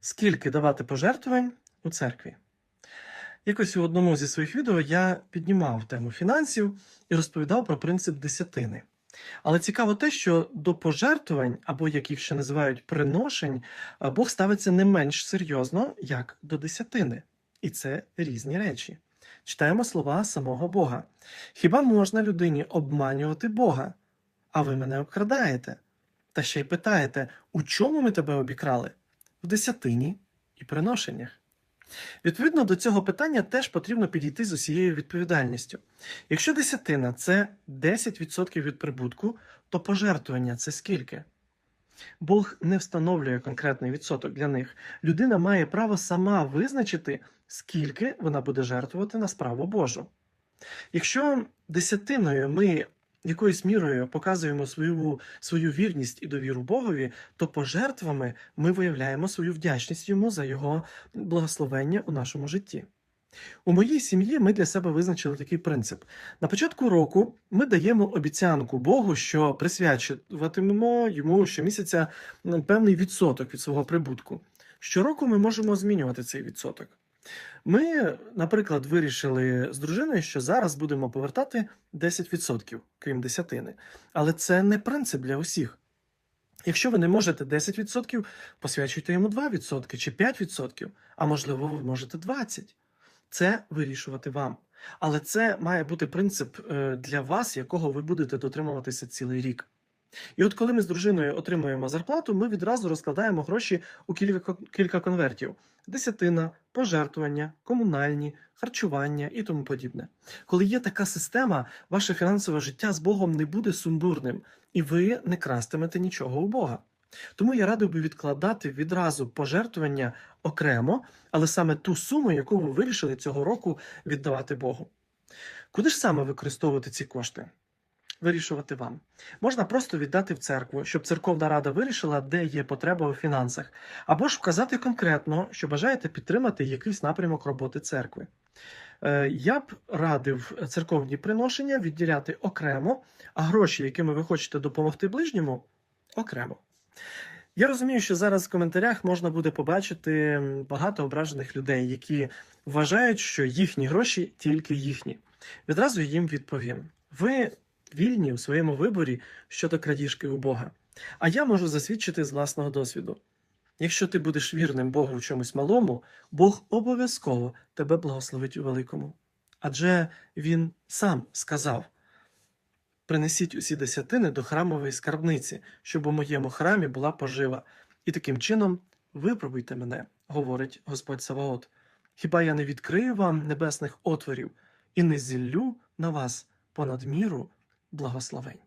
Скільки давати пожертвувань у церкві? Якось у одному зі своїх відео я піднімав тему фінансів і розповідав про принцип десятини. Але цікаво те, що до пожертвувань, або як їх ще називають приношень, Бог ставиться не менш серйозно, як до десятини. І це різні речі. Читаємо слова самого Бога. Хіба можна людині обманювати Бога? А ви мене обкрадаєте? Та ще й питаєте, у чому ми тебе обікрали? В десятині і приношеннях. Відповідно до цього питання теж потрібно підійти з усією відповідальністю. Якщо десятина це 10% від прибутку, то пожертвування це скільки? Бог не встановлює конкретний відсоток для них. Людина має право сама визначити, скільки вона буде жертвувати на справу Божу. Якщо десятиною ми якоюсь мірою показуємо свою, свою вірність і довіру Богові, то пожертвами ми виявляємо свою вдячність йому за його благословення у нашому житті. У моїй сім'ї ми для себе визначили такий принцип. На початку року ми даємо обіцянку Богу, що присвячуватимемо йому щомісяця певний відсоток від свого прибутку. Щороку ми можемо змінювати цей відсоток. Ми, наприклад, вирішили з дружиною, що зараз будемо повертати 10%, крім десятини. Але це не принцип для усіх. Якщо ви не можете 10%, посвячуйте йому 2% чи 5%, а можливо, ви можете 20%. Це вирішувати вам. Але це має бути принцип е, для вас, якого ви будете дотримуватися цілий рік. І от коли ми з дружиною отримуємо зарплату, ми відразу розкладаємо гроші у кілька, конвертів: десятина, пожертвування, комунальні, харчування і тому подібне. Коли є така система, ваше фінансове життя з Богом не буде сумбурним, і ви не крастимете нічого у Бога. Тому я радив би відкладати відразу пожертвування окремо, але саме ту суму, яку ви вирішили цього року віддавати Богу. Куди ж саме використовувати ці кошти? Вирішувати вам. Можна просто віддати в церкву, щоб церковна рада вирішила, де є потреба у фінансах, або ж вказати конкретно, що бажаєте підтримати якийсь напрямок роботи церкви. Е, Я б радив церковні приношення відділяти окремо, а гроші, якими ви хочете допомогти ближньому, окремо. Я розумію, що зараз в коментарях можна буде побачити багато ображених людей, які вважають, що їхні гроші тільки їхні. Відразу їм відповім: ви вільні у своєму виборі щодо крадіжки у Бога. А я можу засвідчити з власного досвіду. Якщо ти будеш вірним Богу в чомусь малому, Бог обов'язково тебе благословить у великому. Адже Він сам сказав: принесіть усі десятини до храмової скарбниці, щоб у моєму храмі була пожива. І таким чином випробуйте мене, говорить Господь Саваот. Хіба я не відкрию вам небесних отворів і не зіллю на вас понад міру благословень?